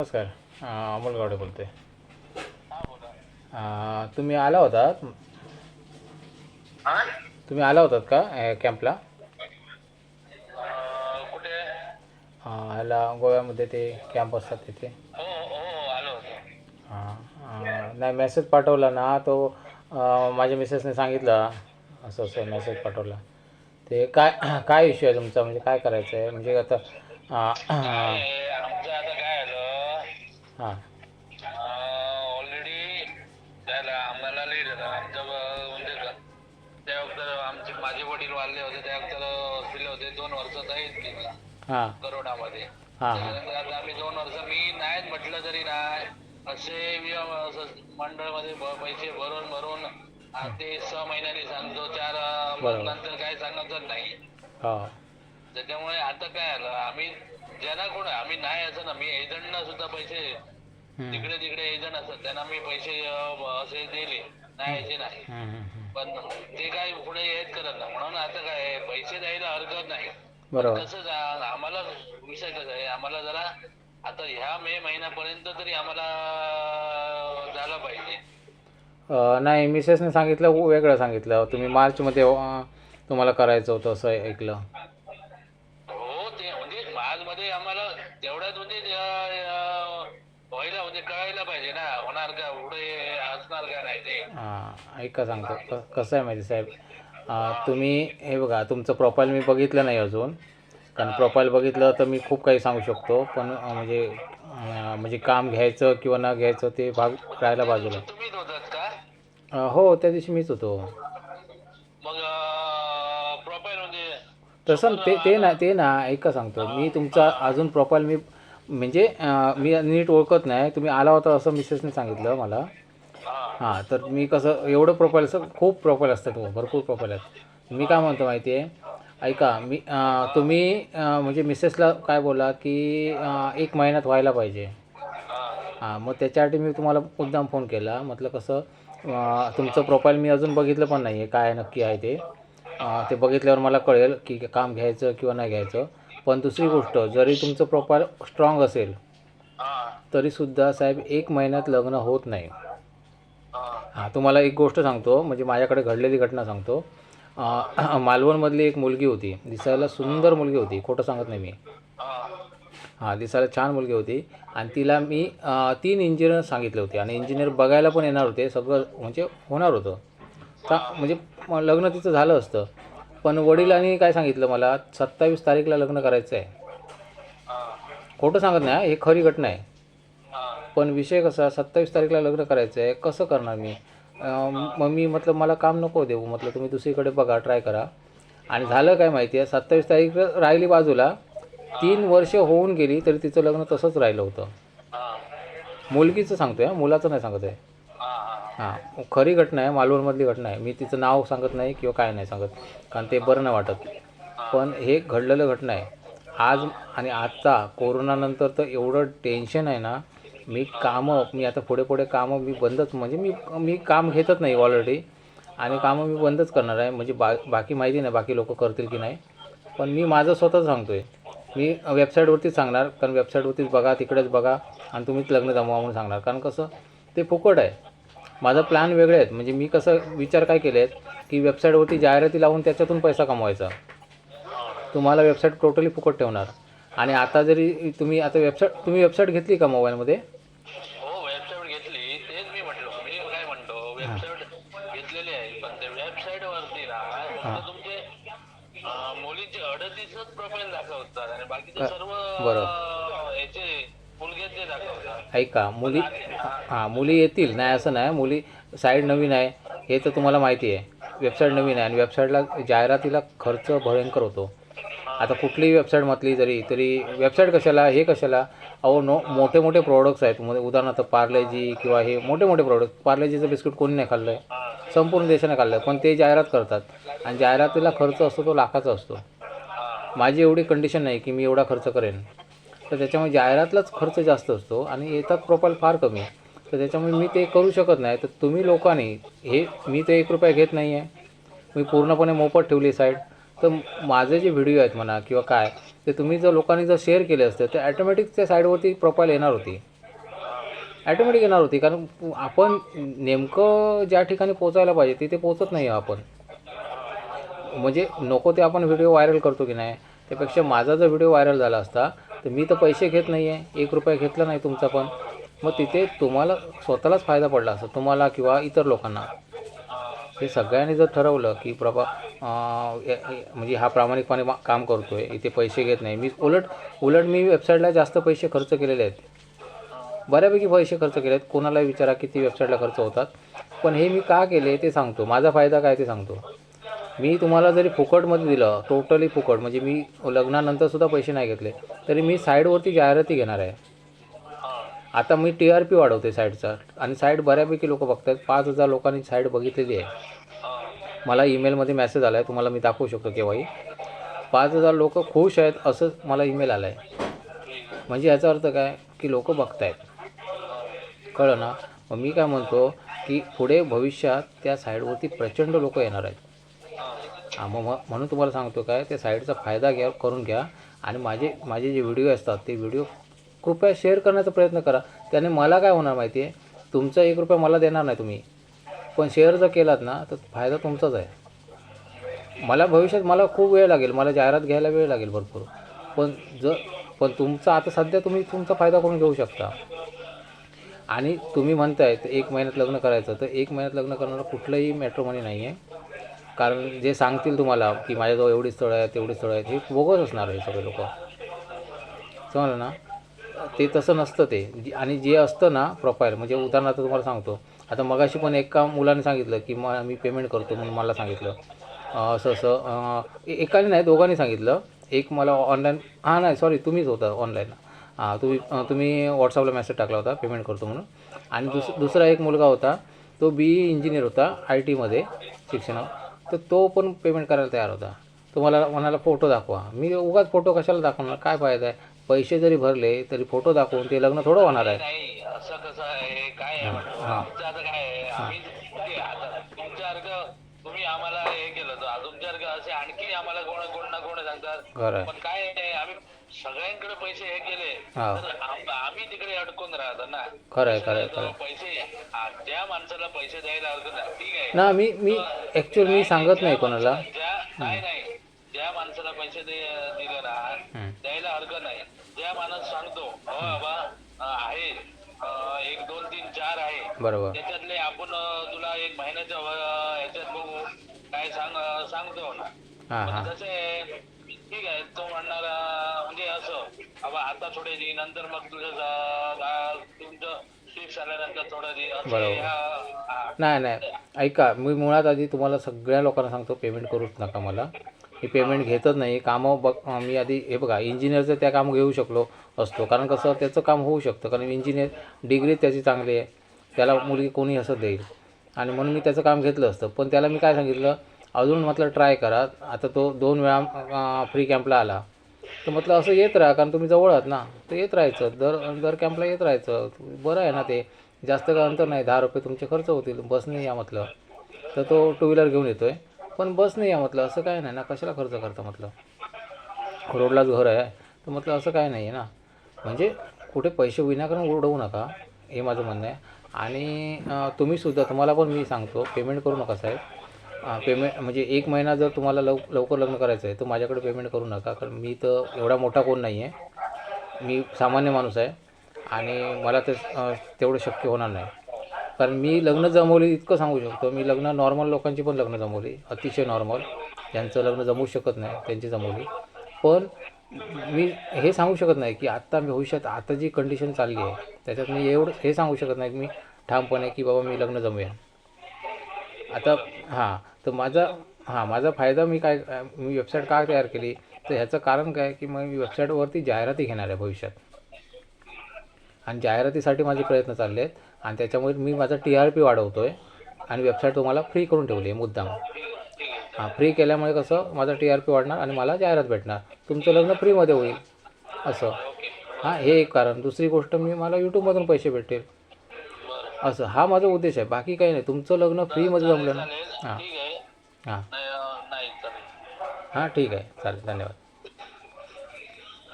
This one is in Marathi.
नमस्कार. अमोल गावडे बोलते तुम्ही आला होतात? हा? तुम्ही आला होतात का कॅम्पला? ह्याला गोव्यामध्ये ते कॅम्प असतात तिथे. हो हो नाही मेसेज पाठवला ना तो माझ्या मिसेसने सांगितलं. असं असं मेसेज पाठवला. ते काय काय इश्यू आहे तुमचा? म्हणजे काय करायचं आहे म्हणजे आता हां. ऑलरेडी त्याला आम्हाला लेट झालं आमचं म्हणजे त्या वक्त आमचे माझे वडील वारले होते त्या वक्त हॉस्पिटल होते दोन वर्ष आहेत गेला हां. हां हां. त्याच्यानंतर आता आम्ही दोन वर्ष मी नाहीच म्हटलं तरी नाही असे वि- असं मंडळमध्ये पैसे भरून भरून आ, ते सहा महिन्यांनी सांगतो चार बरोबर. नंतर काय सांगतच नाही. हो. त्याच्यामुळे आता काय आलं आम्ही ज्यांना कोण आम्ही नाही असं ना. मी एजंटना सुद्धा पैसे तिकडे तिकडे एजंट असतात. त्यांना मी पैसे अं, असे दिले. नाही नाही. पण ते काय पुढे येत करत नाही. म्हणून आता काय आहे, पैसे द्यायला हरकत नाही. बरोबर. कसं जा- आम्हाला विषय कसा आहे? आम्हाला जरा आता ह्या मे महिन्यापर्यंत तरी आम्हाला झालं पाहिजे. अं, नाही मिसेसने सांगितलं वेगळं सांगितलं. तुम्ही मार्चमध्ये अं, तुम्हाला करायचं होतं असं ऐकलं हो ते म्हणजे मार्च मध्ये आम्हाला तेवढ्यात म्हणजे अं, अं, व्हायला म्हणजे कळायला पाहिजे ना होणार का पुढे असणार का नाही ते? हां ऐका सांगतो. क कसं आहे माहिती साहेब? अं, तुम्ही हे बघा तुमचं प्रोफाईल मी बघितलं नाही अजून. कारण प्रोफाईल बघितलं तर मी खूप काही सांगू शकतो. पण अं, म्हणजे अं, म्हणजे काम घ्यायचं किंवा न घ्यायचं ते भाग राहायला बाजूला. तुम्हीच होतात का? अं, हो त्या दिवशी मीच होतो. मग प्रोफाईल म्हणजे तसं ते ते ना ते ना ऐका सांगतो. मी तुमचा अजून प्रोफाईल मी म्हणजे मी नीट ओळखत नाही. तुम्ही आला होता असं मिसेसने सांगितलं मला. हा. तर मी कसं एवढं प्रोफाईल असं खूप प्रोफाईल असतात हो भरपूर प्रोफाईल आहेत. मी काय म्हणतो माहिती आहे ऐका मी तुम्ही म्हणजे मिसेसला काय बोला की एक महिन्यात व्हायला पाहिजे. हा. हां मग त्याच्यासाठी मी तुम्हाला मुद्दाम फोन केला. म्हटलं कसं तुमचं प्रोफाईल मी अजून बघितलं पण नाही आहे काय नक्की आहे ते. ते बघितल्यावर मला कळेल की काम घ्यायचं किंवा नाही घ्यायचं. पण दुसरी गोष्ट जरी तुमचं प्रोफाईल स्ट्रॉंग असेल तरी तरीसुद्धा साहेब एक महिन्यात लग्न होत नाही. हां तुम्हाला एक गोष्ट सांगतो म्हणजे माझ्याकडे घडलेली घटना सांगतो. मालवणमधली एक मुलगी होती दिसायला सुंदर मुलगी होती खोटं सांगत नाही मी. हां दिसायला छान मुलगी होती आणि तिला मी तीन इंजिनियर सांगितले होते आणि इंजिनियर बघायला पण येणार होते सगळं म्हणजे होणार होतं. का म्हणजे लग्न तिचं झालं असतं. पण वडिलांनी काय सांगितलं मला? सत्तावीस तारीखला लग्न करायचं आहे खोटं सांगत नाही हे. खरी घटना आहे. पण विषय कसा सत्तावीस तारीखला लग्न करायचं आहे कसं करणार मी? मग मी म्हटलं मला काम नको देऊ. म्हटलं तुम्ही दुसरीकडे बघा ट्राय करा. आणि झालं काय माहिती आहे सत्तावीस तारीख राहिली बाजूला. तीन वर्ष होऊन गेली तरी तिचं लग्न तसंच राहिलं होतं. मुलगीचं सांगतोय मुलाचं नाही सांगत आहे. हां. खरी घटना आहे मालवणमधली घटना आहे. मी तिचं नाव सांगत नाही किंवा काय नाही सांगत कारण ते बरं नाही वाटत. पण हे घडलेलं घटना आहे. आज आणि आजचा कोरोनानंतर तर एवढं टेन्शन आहे ना मी कामं मी आता पुढे पुढे कामं मी बंदच म्हणजे मी मी काम घेतच नाही ऑलरेडी आणि कामं मी बंदच करणार आहे. म्हणजे बा बाकी माहिती नाही बाकी लोक करतील की नाही. पण मी माझं स्वतःच सांगतो आहे मी वेबसाईटवरतीच सांगणार कारण वेबसाईटवरतीच बघा तिकडेच बघा आणि तुम्हीच लग्न जमवा म्हणून सांगणार. कारण कसं ते फुकट आहे. माझा प्लॅन वेगळे आहेत. म्हणजे मी कसं विचार काय केले आहेत की वेबसाईटवरती जाहिराती लावून त्याच्यातून पैसा कमवायचा. तुम्हाला वेबसाईट टोटली फुकट ठेवणार. आणि आता जरी तुम्ही आता वेबसाईट तुम्ही वेबसाईट घेतली का मोबाईलमध्ये हो वेबसाईट घेतली. तेच मी म्हटलो. मी काय म्हणतो वेबसाईट घेतलेली आहे पण त्या वेबसाईट वरती ना फक्त तुमचे अं, मुलीचे अडतीसच प्रोफाईल दाखवतात आणि बाकीचे सर्व बरोबर. अं, याचे मुलग्याचे दाखवतात ऐका मुली हां मुली येतील. नाही असं नाही. मुली साईड नवीन आहे. हे तर तुम्हाला माहिती आहे. वेबसाईट नवीन आहे आणि वेबसाईटला जाहिरातीला खर्च भयंकर होतो. आता कुठलीही वेबसाईट म्हटली जरी तरी वेबसाईट कशाला हे कशाला? अहो नो मोठे मोठे प्रोडक्ट्स आहेत. म्हणजे उदाहरणार्थ पार्लेजी किंवा हे मोठे मोठे प्रोडक्ट पार्लेजीचं बिस्किट कोणी नाही खाल्लं आहे संपूर्ण देशाने खाल्लं आहे पण ते जाहिरात करतात. आणि जाहिरातीला खर्च असतो तो लाखाचा असतो. माझी एवढी कंडिशन नाही की मी एवढा खर्च करेन. तर त्याच्यामुळे जाहिरातलाच खर्च जास्त असतो आणि येतात प्रोफाईल फार कमी. तर त्याच्यामुळे मी ते करू शकत नाही. तर तुम्ही लोकांनी हे मी ते एक रुपया घेत नाही आहे मी पूर्णपणे मोफत ठेवली साईट. तर माझे जे व्हिडिओ आहेत म्हणा किंवा काय ते तुम्ही जर लोकांनी जर शेअर केले असते तर ॲटोमॅटिक त्या साईडवरती प्रोफाईल येणार होती. ॲटोमॅटिक येणार होती. कारण आपण नेमकं ज्या ठिकाणी पोचायला पाहिजे तिथे पोचत नाही आपण. म्हणजे नको ते आपण व्हिडिओ व्हायरल करतो की नाही. त्यापेक्षा माझा जर व्हिडिओ व्हायरल झाला असता तर मी तर पैसे घेत नाही आहे एक रुपया घेतला नाही तुमचा पण. मग तिथे तुम्हाला स्वतःलाच फायदा पडला असं तुम्हाला किंवा इतर लोकांना. हे सगळ्यांनी जर ठरवलं की प्रभा म्हणजे हा प्रामाणिकपणे मा- काम करतो आहे इथे पैसे घेत नाही. मी उलट उलट मी वेबसाईटला जास्त पैसे खर्च केलेले आहेत. बऱ्यापैकी पैसे खर्च केले आहेत कोणाला विचारा किती वेबसाईटला खर्च होतात. पण हे मी का केले ते सांगतो. माझा फायदा काय ते सांगतो. मी तुम्हाला जरी फुकटमध्ये दिलं टोटली फुकट म्हणजे मी लग्नानंतरसुद्धा पैसे नाही घेतले तरी मी साईडवरती जाहिराती घेणार आहे. आता मी टी आर पी वाढवते साईडचा आणि साईड बऱ्यापैकी लोक बघतात पाच हजार लोकांनी साईड बघितलेली आहे. मला ईमेलमध्ये मेसेज आला आहे तुम्हाला मी दाखवू शकतो केव्हाही. पाच हजार लोक खुश आहेत असं मला ईमेल आला आहे म्हणजे याचा अर्थ काय? की लोक बघतायत. कळलं ना? मग मी काय म्हणतो की पुढे भविष्यात त्या साईडवरती प्रचंड लोक येणार आहेत. मग मग- म्हणून तुम्हाला सांगतो काय ते साईडचा फायदा घ्या करून घ्या. आणि माझे माझे जे व्हिडिओ असतात ते व्हिडिओ कृपया शेअर करण्याचा प्रयत्न करा. त्याने मला काय होणार माहिती आहे तुमचा एक रुपया मला देणार नाही तुम्ही. पण शेअर जर केलात ना तर फायदा तुमचाच आहे. मला भविष्यात मला खूप वेळ लागेल मला जाहिरात घ्यायला वेळ लागेल भरपूर. पण जर पण तुमचा आता सध्या तुम्ही तुमचा फायदा करून घेऊ शकता. आणि तुम्ही म्हणताय तर एक महिन्यात लग्न करायचं तर एक महिन्यात लग्न करणारं कुठलंही मॅट्रोमनी नाही आहे कारण जे सांगतील तुम्हाला की माझ्याजवळ एवढी स्थळं आहेत तेवढी स्थळं आहेत हे बोगस असणार आहे सगळे लोक. समजलं ना? ते तसं नसतं ते. आणि जे असतं ना प्रोफाईल म्हणजे उदाहरणार्थ तुम्हाला सांगतो. आता मगाशी पण एका मुलाने सांगितलं की म मी पेमेंट करतो म्हणून मला सांगितलं. असं असं एकाने नाही दोघांनी सांगितलं. एक मला ऑनलाईन हां नाही सॉरी तुम्हीच होता ऑनलाईन हां तुम्ही तुम्ही व्हॉट्सअपला मेसेज टाकला होता पेमेंट करतो म्हणून. आणि दुस दुसरा एक मुलगा होता तो बी ई इंजिनियर होता आय टीमध्ये शिक्षणावर तर तो पण पेमेंट करायला तयार होता. तो मला म्हणाला फोटो दाखवा. मी उगाच फोटो कशाला दाखवणार? काय फायदा आहे? पैसे जरी भरले तरी फोटो दाखवून ते लग्न थोडं होणार आहे. नाही असं कसं आहे काय आहे म्हणतो हा. आमचं आता काय आहे? आम्ही आता तुमच्यासारखं तुम्ही आम्हाला हे केलं तर तुमच्यासारखं असे आणखी आम्हाला कोण कोण ना कोण सांगतात. खरं आहे. पण काय आहे आम्ही सगळ्यांकडे पैसे हे केले. तर आम- आम्ही तिकडे अडकून राहतो ना. खरं आहे खरं आहे खरं आहे पैसे आ, ज्या माणसाला पैसे द्यायला हरकत नाही ठीक आहे. ना मी मी ॲक्च्युअली मी सांगत नाही कोणाला. ज्या नाही नाही. ज्या माणसाला पैसे दे दिले ना. द्यायला हरकत नाही. ज्या माणूस सांगतो हो बाबा अं, आहे. अं, एक दोन तीन चार आहे. बरोबर. त्याच्यातले आपण अं, तुला एक महिन्याच्या ह्याच्यात बघू. काय सांग अं, सांगतो ना. हां हां. तसे आहे तो म्हणणार म्हणजे असं बाबा आता थोडे दे नंतर मग तुझं तुमचं फिक्स आल्यानंतर थोडं दे असं बरोबर. ह्या-. नाही नाही. ऐका मी मुळात आधी तुम्हाला सगळ्या लोकांना सांगतो पेमेंट करूच नका मला. मी पेमेंट घेतच नाही. कामं बघ मी आधी हे बघा इंजिनियरचं त्या काम घेऊ शकलो असतो. कारण कसं त्याचं काम होऊ शकतं. कारण इंजिनियर डिग्री त्याची चांगली आहे. त्याला मुलगी कोणी असं देईल. आणि म्हणून मी त्याचं काम घेतलं असतं. पण त्याला मी काय सांगितलं? अजून म्हटलं ट्राय करा. आता तो दोन वेळा फ्री कॅम्पला आला. तर म्हटलं असं येत राहा कारण तुम्ही जवळ आहात ना. तर येत राहायचं. दर दर कॅम्पला येत राहायचं. बरं आहे ना ते. जास्त काय अंतर नाही. दहा रुपये तुमचे खर्च होतील. बसने या म्हटलं तर तो टू व्हीलर घेऊन येतो आहे पण बसने या म्हटलं असं काय नाही ना. कशाला खर्च करता म्हटलं रोडलाच घर आहे. तर म्हटलं असं काय नाही आहे ना. म्हणजे कुठे पैसे विनाकारण उडवू नका. हे माझं म्हणणं आहे. आणि तुम्हीसुद्धा तुम्हाला पण मी सांगतो. पेमेंट करू नका साहेब. पेमेंट म्हणजे एक महिना जर तुम्हाला लव लवकर लग्न करायचं आहे तर माझ्याकडे पेमेंट करू नका कारण मी तर एवढा मोठा कोण नाही आहे मी सामान्य माणूस आहे आणि मला ते तेवढं शक्य होणार नाही. कारण मी लग्न जमवली इतकं सांगू शकतो मी लग्न नॉर्मल लोकांची पण लग्न जमवली अतिशय नॉर्मल ज्यांचं लग्न जमवू शकत नाही त्यांची जमवली. पण मी हे सांगू शकत नाही की आत्ता मी भविष्यात आता जी कंडिशन चालली आहे त्याच्यात मी एवढं हे सांगू शकत नाही की मी ठामपणे की बाबा मी लग्न जमवेन. आता हां तर माझा हां माझा फायदा मी काय मी वेबसाईट का तयार केली? तर ह्याचं कारण काय की मग मी वेबसाईटवरती जाहिराती घेणार आहे भविष्यात. आणि जाहिरातीसाठी माझे प्रयत्न चालले आहेत. आणि त्याच्यामुळे मी माझा टी आर पी वाढवतो आहे आणि वेबसाईट तुम्हाला फ्री करून ठेवली आहे मुद्दाम. हां फ्री केल्यामुळे कसं माझा टी आर पी वाढणार आणि मला जाहिरात भेटणार. तुमचं लग्न फ्रीमध्ये होईल. असं. हां हे एक कारण. दुसरी गोष्ट मी मला यूट्यूबमधून पैसे भेटेल असं. हा माझा उद्देश आहे. बाकी काही नाही. तुमचं लग्न फ्रीमध्ये जमलं ना. हां. हां. नाही चालेल. हां ठीक आहे. चालेल धन्यवाद.